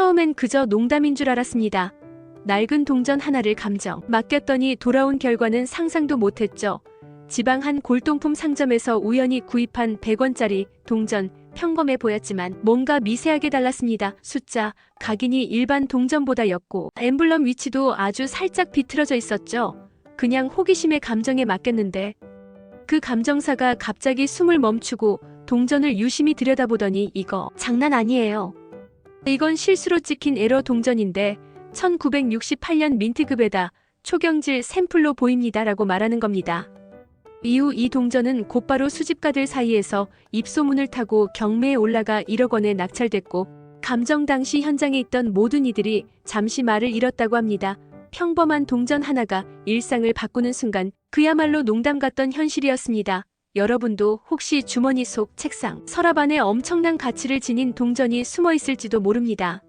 처음엔 그저 농담인 줄 알았습니다. 낡은 동전 하나를 감정 맡겼더니 돌아온 결과는 상상도 못했죠. 지방 한 골동품 상점에서 우연히 구입한 100원짜리 동전 평범해 보였지만 뭔가 미세하게 달랐습니다. 숫자, 각인이 일반 동전보다 였고 엠블럼 위치도 아주 살짝 비틀어져 있었죠. 그냥 호기심의 감정에 맡겼는데 그 감정사가 갑자기 숨을 멈추고 동전을 유심히 들여다보더니 이거 장난 아니에요. 이건 실수로 찍힌 에러 동전인데 1968년 민트급에다 초경질 샘플로 보입니다 라고 말하는 겁니다. 이후 이 동전은 곧바로 수집가들 사이에서 입소문을 타고 경매에 올라가 1억 원에 낙찰됐고 감정 당시 현장에 있던 모든 이들이 잠시 말을 잃었다고 합니다. 평범한 동전 하나가 일상을 바꾸는 순간 그야말로 농담 같던 현실이었습니다. 여러분도 혹시 주머니 속 책상, 서랍 안에 엄청난 가치를 지닌 동전이 숨어 있을지도 모릅니다.